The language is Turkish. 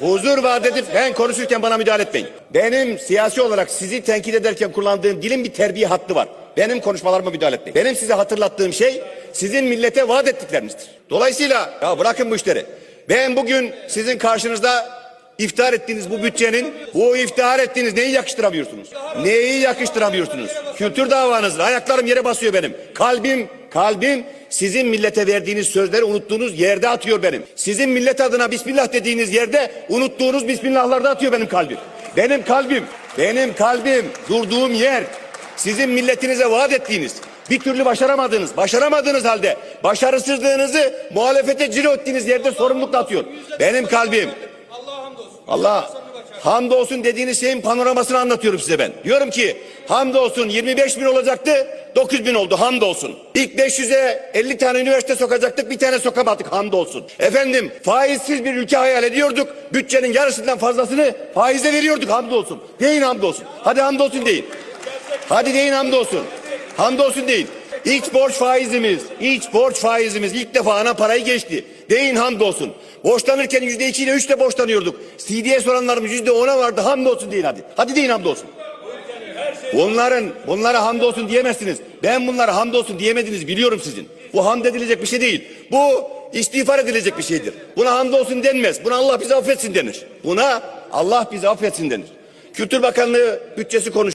Huzur vaat edip ben konuşurken bana müdahale etmeyin. Benim siyasi olarak sizi tenkit ederken kullandığım dilin bir terbiye hattı var. Benim konuşmalarıma müdahale etmeyin. Benim size hatırlattığım şey sizin millete vaat ettiklerinizdir. Dolayısıyla ya bırakın bu işleri. Ben bugün sizin karşınızda iftihar ettiğiniz bu bütçenin bu iftihar ettiğiniz neyi yakıştıramıyorsunuz? Neyi yakıştıramıyorsunuz? Kültür davanızla ayaklarım yere basıyor benim. Kalbim, kalbim sizin millete verdiğiniz sözleri unuttuğunuz yerde atıyor benim. Sizin millet adına bismillah dediğiniz yerde unuttuğunuz bismillahlarda atıyor benim kalbim. Benim kalbim, benim kalbim durduğum yer sizin milletinize vaat ettiğiniz bir türlü başaramadığınız, başaramadığınız halde başarısızlığınızı muhalefete ciro ettiğiniz yerde sorumlulukla atıyor. Benim kalbim. Allah hamdolsun dediğiniz şeyin panoramasını anlatıyorum size ben. Diyorum ki hamdolsun 25 bin olacaktı 9 bin oldu hamdolsun. İlk 500'e 50 tane üniversite sokacaktık bir tane sokamadık hamdolsun. Efendim faizsiz bir ülke hayal ediyorduk. Bütçenin yarısından fazlasını faize veriyorduk hamdolsun. Deyin hamdolsun. Hadi hamdolsun deyin. Hadi deyin hamdolsun. Hamdolsun deyin. İç borç faizimiz, iç borç faizimiz ilk defa ana parayı geçti. Deyin hamdolsun. Borçlanırken yüzde iki ile üçle borçlanıyorduk. CD'ye soranlarımız yüzde ona vardı. Hamdolsun deyin hadi. Hadi deyin hamdolsun. Bunların, bunlara hamdolsun diyemezsiniz. Ben bunlara hamdolsun diyemediniz biliyorum sizin. Bu hamd edilecek bir şey değil. Bu istiğfar edilecek bir şeydir. Buna hamdolsun denmez. Buna Allah bizi affetsin denir. Buna Allah bizi affetsin denir. Kültür Bakanlığı bütçesi konuş.